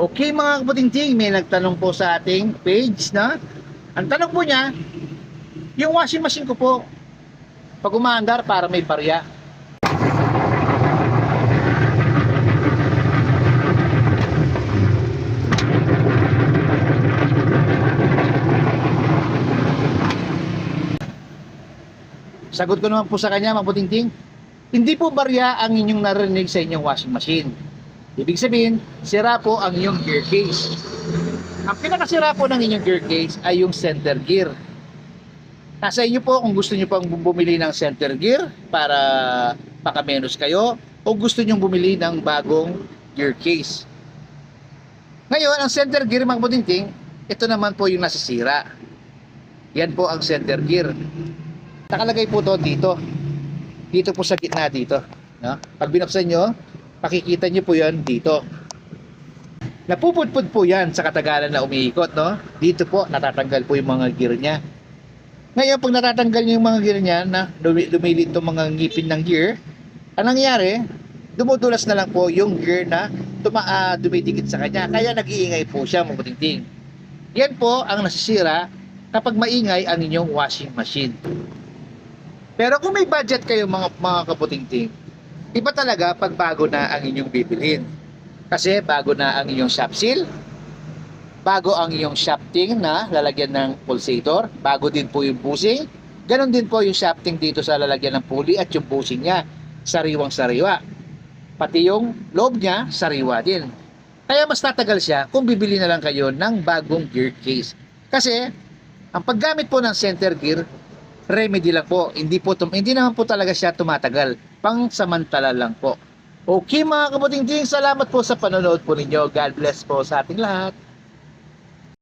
Okay mga kaputingting, may nagtanong po sa ating page na ang tanong po niya, yung washing machine ko po, pag umaandar para may barya. Sagot ko naman po sa kanya, mga putingting, hindi po barya ang inyong narinig sa inyong washing machine. Ibig sabihin, sira po ang inyong gear case. Ang pinakasira po ng inyong gear case ay yung center gear. Nasa inyo po kung gusto nyo pang bumili ng center gear para pakamenos kayo o gusto nyo bumili ng bagong gear case. Ngayon, ang center gear mga ito naman po yung nasisira. Yan po ang center gear. Nakalagay po to dito. Dito po sa gitna dito. No? Pag binuksan nyo, makikita nyo po yan dito. Napupudpud po yan sa katagalan na umiikot. No? Dito po, natatanggal po yung mga gear niya. Ngayon, pag natatanggal nyo yung mga gear niya, na lumi- lumilit itong mga ngipin ng gear, ang nangyari, dumudulas na lang po yung gear na tuma, ah, dumidikit sa kanya. Kaya nag-iingay po siya, mabuting Yan po ang nasisira kapag maingay ang inyong washing machine. Pero kung may budget kayo mga mga kaputingting, iba talaga pag bago na ang inyong bibilhin. Kasi bago na ang inyong shop seal, bago ang iyong shafting na lalagyan ng pulsator, bago din po yung bushing, ganon din po yung shafting dito sa lalagyan ng pulley at yung bushing niya, sariwang sariwa. Pati yung loob niya, sariwa din. Kaya mas tatagal siya kung bibili na lang kayo ng bagong gear case. Kasi, ang paggamit po ng center gear, remedy lang po. Hindi po tum- hindi naman po talaga siya tumatagal. Pang samantala lang po. Okay mga kabutingting, salamat po sa panonood po ninyo. God bless po sa ating lahat.